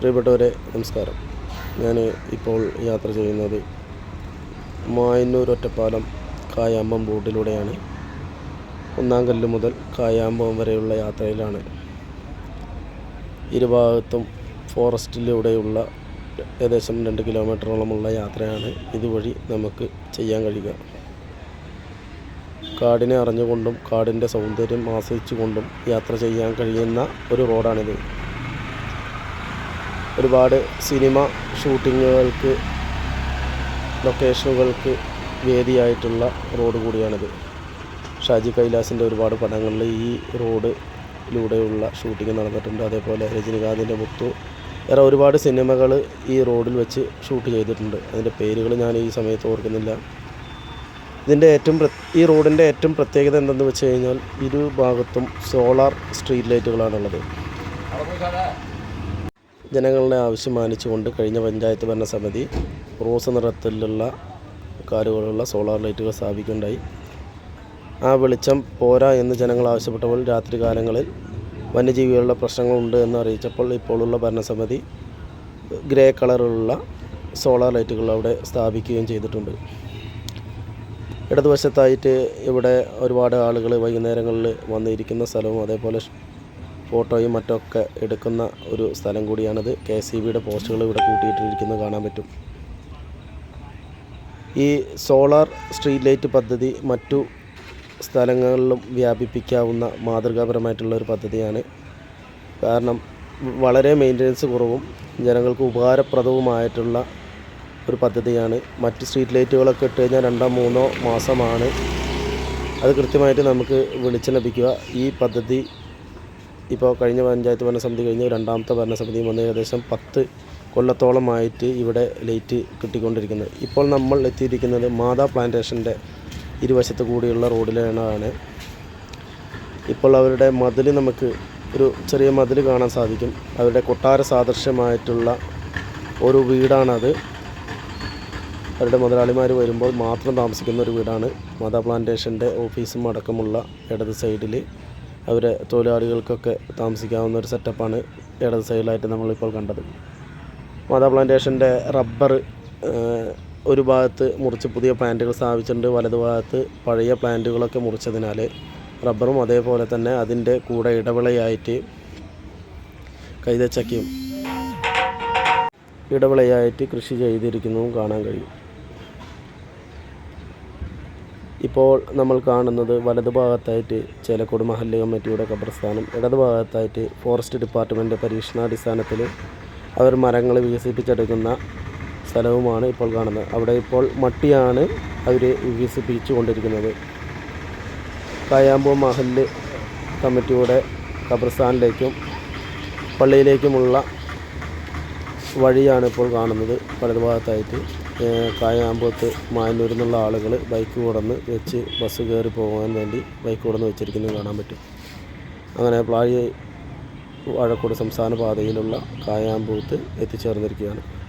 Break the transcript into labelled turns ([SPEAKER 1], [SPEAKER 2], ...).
[SPEAKER 1] പ്രിയപ്പെട്ടവരെ നമസ്കാരം. ഞാൻ ഇപ്പോൾ യാത്ര ചെയ്യുന്നത് മായന്നൂർ ഒറ്റപ്പാലം കായാമ്പം ബോട്ടിലൂടെയാണ്. ഒന്നാം കല്ല് മുതൽ കായാമ്പം വരെയുള്ള യാത്രയിലാണ്. ഇരുഭാഗത്തും ഫോറസ്റ്റിലൂടെയുള്ള ഏകദേശം രണ്ട് കിലോമീറ്ററോളമുള്ള യാത്രയാണ് ഇതുവഴി നമുക്ക് ചെയ്യാൻ കഴിയുക. കാടിനെ അറിഞ്ഞുകൊണ്ടും കാടിന്റെ സൗന്ദര്യം ആസ്വദിച്ചുകൊണ്ടും യാത്ര ചെയ്യാൻ കഴിയുന്ന ഒരു റോഡാണിത്. ഒരുപാട് സിനിമ ഷൂട്ടിങ്ങുകൾക്ക് ലൊക്കേഷനുകൾക്ക് വേദിയായിട്ടുള്ള റോഡ് കൂടിയാണിത്. ഷാജി കൈലാസിന്റെ ഒരുപാട് പടങ്ങളിൽ ഈ റോഡിലൂടെയുള്ള ഷൂട്ടിംഗ് നടന്നിട്ടുണ്ട്. അതേപോലെ രജനികാന്തിന്റെ മുത്തു. വേറെ ഒരുപാട് സിനിമകൾ ഈ റോഡിൽ വെച്ച് ഷൂട്ട് ചെയ്തിട്ടുണ്ട്. അതിന്റെ പേരുകൾ ഞാൻ ഈ സമയത്ത് ഓർക്കുന്നില്ല. ഇതിന്റെ ഏറ്റവും ഈ റോഡിന്റെ ഏറ്റവും പ്രത്യേകത എന്തെന്ന് വെച്ച് കഴിഞ്ഞാൽ ഇരു ഭാഗത്തും സോളാർ സ്ട്രീറ്റ് ലൈറ്റുകളാണുള്ളത്. ജനങ്ങളുടെ ആവശ്യം മാനിച്ചുകൊണ്ട് കഴിഞ്ഞ പഞ്ചായത്ത് ഭരണസമിതി റോസ് നിറത്തിലുള്ള കാറുകളുള്ള സോളാർ ലൈറ്റുകൾ സ്ഥാപിക്കുകയുണ്ടായി. ആ വെളിച്ചം പോരാ എന്ന് ജനങ്ങൾ ആവശ്യപ്പെട്ടപ്പോൾ രാത്രി കാലങ്ങളിൽ വന്യജീവികളുടെ പ്രശ്നങ്ങളുണ്ട് എന്ന് അറിയിച്ചപ്പോൾ ഇപ്പോഴുള്ള ഭരണസമിതി ഗ്രേ കളറിലുള്ള സോളാർ ലൈറ്റുകൾ അവിടെ സ്ഥാപിക്കുകയും ചെയ്തിട്ടുണ്ട്. ഇടതുവശത്തായിട്ട് ഇവിടെ ഒരുപാട് ആളുകൾ വൈകുന്നേരങ്ങളിൽ വന്നിരിക്കുന്ന സ്ഥലവും അതേപോലെ ഫോട്ടോയും മറ്റൊക്കെ എടുക്കുന്ന ഒരു സ്ഥലം കൂടിയാണിത്. കെ എസ് ഇ ബിയുടെ പോസ്റ്റുകൾ ഇവിടെ കൂട്ടിയിട്ടിരിക്കുന്നത് കാണാൻ പറ്റും. ഈ സോളാർ സ്ട്രീറ്റ് ലൈറ്റ് പദ്ധതി മറ്റു സ്ഥലങ്ങളിലും വ്യാപിപ്പിക്കാവുന്ന മാതൃകാപരമായിട്ടുള്ള ഒരു പദ്ധതിയാണ്. കാരണം വളരെ മെയിന്റനൻസ് കുറവും ജനങ്ങൾക്ക് ഉപകാരപ്രദവുമായിട്ടുള്ള ഒരു പദ്ധതിയാണ്. മറ്റ് സ്ട്രീറ്റ് ലൈറ്റുകളൊക്കെ ഇട്ട് കഴിഞ്ഞാൽ രണ്ടോ മൂന്നോ മാസമാണ്. അത് കൃത്യമായിട്ട് നമുക്ക് വെളിച്ചം ലഭിക്കുക. ഈ പദ്ധതി ഇപ്പോൾ കഴിഞ്ഞ പഞ്ചായത്ത് ഭരണസമിതി കഴിഞ്ഞ രണ്ടാമത്തെ ഭരണസമിതിയും വന്ന് ഏകദേശം പത്ത് കൊല്ലത്തോളമായിട്ട് ഇവിടെ ലൈറ്റ് കിട്ടിക്കൊണ്ടിരിക്കുന്നത് ഇപ്പോൾ നമ്മൾ എത്തിയിരിക്കുന്നത് മാതാ പ്ലാന്റേഷന്റെ ഇരുവശത്ത് കൂടിയുള്ള റോഡിലാണ്. ഇപ്പോൾ അവരുടെ മതിൽ നമുക്ക് ഒരു ചെറിയ മതിൽ കാണാൻ സാധിക്കും. അവരുടെ കൊട്ടാര സാദൃശ്യമായിട്ടുള്ള ഒരു വീടാണത്. അവരുടെ മുതലാളിമാർ വരുമ്പോൾ മാത്രം താമസിക്കുന്ന ഒരു വീടാണ് മാതാ പ്ലാന്റേഷന്റെ ഓഫീസും അടക്കമുള്ള ഇടത് സൈഡിൽ അവരെ തൊഴിലാളികൾക്കൊക്കെ താമസിക്കാവുന്ന ഒരു സെറ്റപ്പാണ് ഇടത് സൈഡിലായിട്ട് നമ്മളിപ്പോൾ കണ്ടത്. മാതാ പ്ലാന്റേഷന്റെ റബ്ബർ ഒരു ഭാഗത്ത് മുറിച്ച് പുതിയ പ്ലാന്റുകൾ സ്ഥാപിച്ചിട്ടുണ്ട്. വലതു ഭാഗത്ത് പഴയ പ്ലാന്റുകളൊക്കെ മുറിച്ചതിനാൽ റബ്ബറും അതേപോലെ തന്നെ അതിന്റെ കൂടെ ഇടവിളയായിട്ട് കൈതച്ചക്കയും ഇടവിളയായിട്ട് കൃഷി ചെയ്തിരിക്കുന്നതും കാണാൻ കഴിയും. ഇപ്പോൾ നമ്മൾ കാണുന്നത് വലതുഭാഗത്തായിട്ട് ചേലക്കോട് മഹല്ല് കമ്മിറ്റിയുടെ ഖബർസ്ഥാനം ഇടതുഭാഗത്തായിട്ട് ഫോറസ്റ്റ് ഡിപ്പാർട്ട്മെന്റ് പരീക്ഷണാടിസ്ഥാനത്തിൽ അവർ മരങ്ങൾ വികസിപ്പിച്ചെടുക്കുന്ന സ്ഥലവുമാണ് ഇപ്പോൾ കാണുന്നത്. അവിടെ ഇപ്പോൾ മട്ടിയാണ് അവർ വികസിപ്പിച്ചു കൊണ്ടിരിക്കുന്നത് കായാമ്പോ മഹല്ല് കമ്മിറ്റിയുടെ ഖബർസ്ഥാനിലേക്കും പള്ളിയിലേക്കുമുള്ള വഴിയാണ് ഇപ്പോൾ കാണുന്നത് വലതുഭാഗത്തായിട്ട്. കായാമ്പത്ത് മായന്നൂരിൽ നിന്നുള്ള ആളുകൾ ബൈക്ക് കൊടന്ന് വെച്ച് ബസ് കയറി പോകാൻ വേണ്ടി ബൈക്ക് കൊടന്ന് വെച്ചിരിക്കുന്നത് കാണാൻ പറ്റും. അങ്ങനെ പ്ലാഴി വാഴക്കോട് സംസ്ഥാന പാതയിലുള്ള കായാമ്പൂത്ത് എത്തിച്ചേർന്നിരിക്കുകയാണ്.